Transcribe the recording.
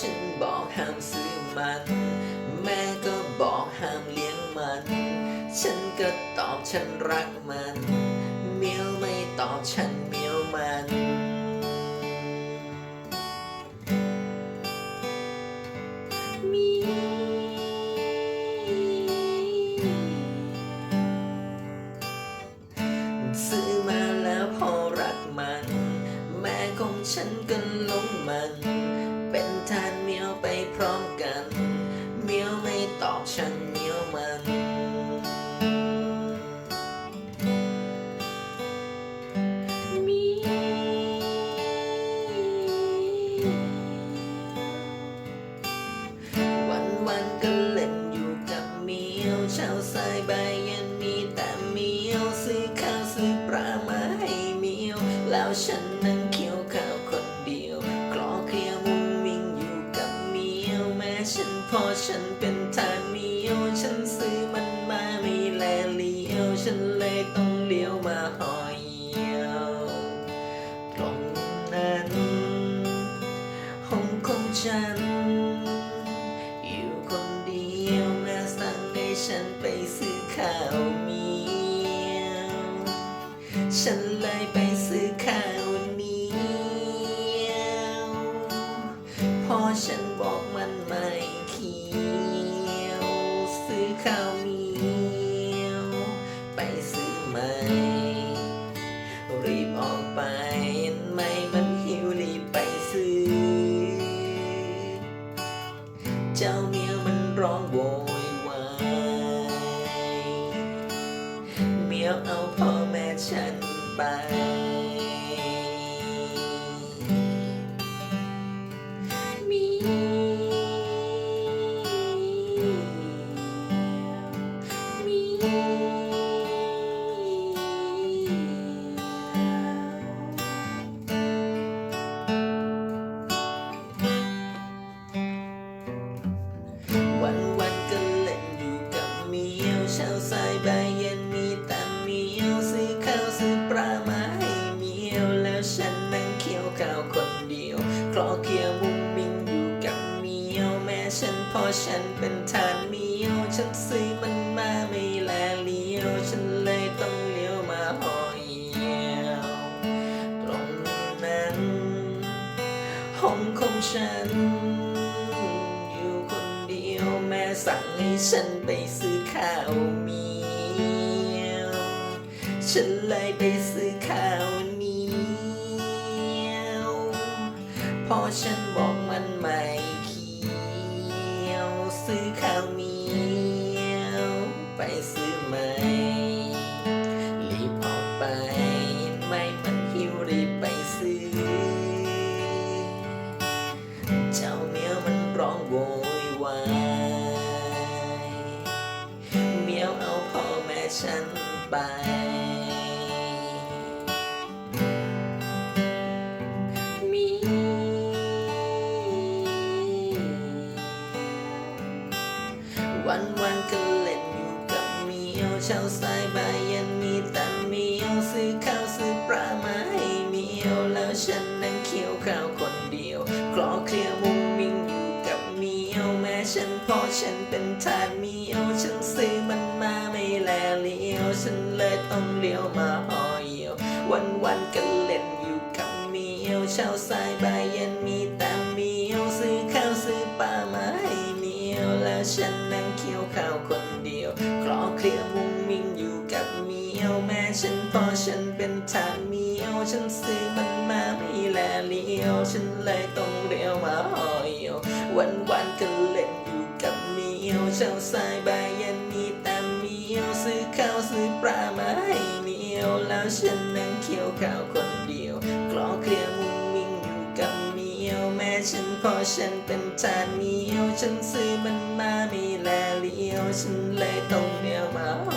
ฉันบอกห้ามซื้อมัน แม่ก็บอกห้ามเลี้ยงมัน ฉันก็ตอบฉันรักมัน เมียวไม่ตอบฉันาวซื้อปลามาให้เมียว แล้วฉันนั่งเคี้ยวข้าวคนเดียวคลอเคลียร์มุ้งมิงอยู่กับเมียวแม้ฉันพอฉันเป็นทานเมียว ฉันซื้อมันมาไม่แลเลี้ยว ฉันเลยต้องเลี้ยวมาหอยเหี่ยวตรงนั้นห้องของฉัน ฉันเลยไปซื้อข้าวเหนียวพอฉันบอกมันไม่เคี้ยว ซื้อข้าวเหนียว ไปซื้อไหม รีบออกไปไหมมันหิวรีบไปซื้อ เจ้าเมียมันร้องโวยวายเมียวเอาพอ วันวันก็เล่นอยู่กับเมียวเช้าสายบ่ายเย็นมีแต่เมียวซื้อข้าวซื้อปลามาให้เมียวแล้วฉันนั่งเคี้ยวข้าวคนเดียวคลอเคลียร์มุ้ ฉันพอฉันเป็นทานเมียว ฉันซื้อมันมาไม่แลเลี้ยว ฉันเลยต้องเลี้ยวมาหอยเหี่ยวตรงนั้นห้องของฉัน อยู่คนเดียวแม่สั่งให้ฉันไปซื้อข้าวเหนียว ฉันเลยไปซื้อข้าวเหนียวพอฉันบอกมันไม่ เมียวเอาพ่อแม่ฉันไป มีวันวันก็เล่นอยู่กับเมียวเช้าสายบ่ายเย็นมีแต่เมียว ฉันเป็นทานเมียวฉันซื้อมันมาไม่แลเลี้ยวฉันเลยต้องเลี้ยวมาหอยเหี่ยววันวันๆก็เล่นอยู่กับมียวเช้าสายบ่ายเย็นมีแต่เมียวซื้อข้าวซื้อปลามาให้มียวแล้วฉันนั่งเคี้ยวข้าวคนเดียวคลอเคลียมุ้งมิงอยู่กับมียวแม่ฉันพอฉันเป็นทานเมียวฉันซื้อมันมาไม่แลเลี้ยวฉันเลยต้อง เช้าสายบ่ายเย็นนี้ต่เมียวซื้อข้าวซื้อปลามาให้เมียวแล้วฉันนั่งเคี้ยวข้าวคนเดียวกลอเคลียร์มุ้งมิ้งอยู่กับเมียวแม่ฉันพอฉันเป็นทานเมียวฉันซื้อมันมาไม่แลเลี้ยวฉันเลยต้องเลี้ยวมา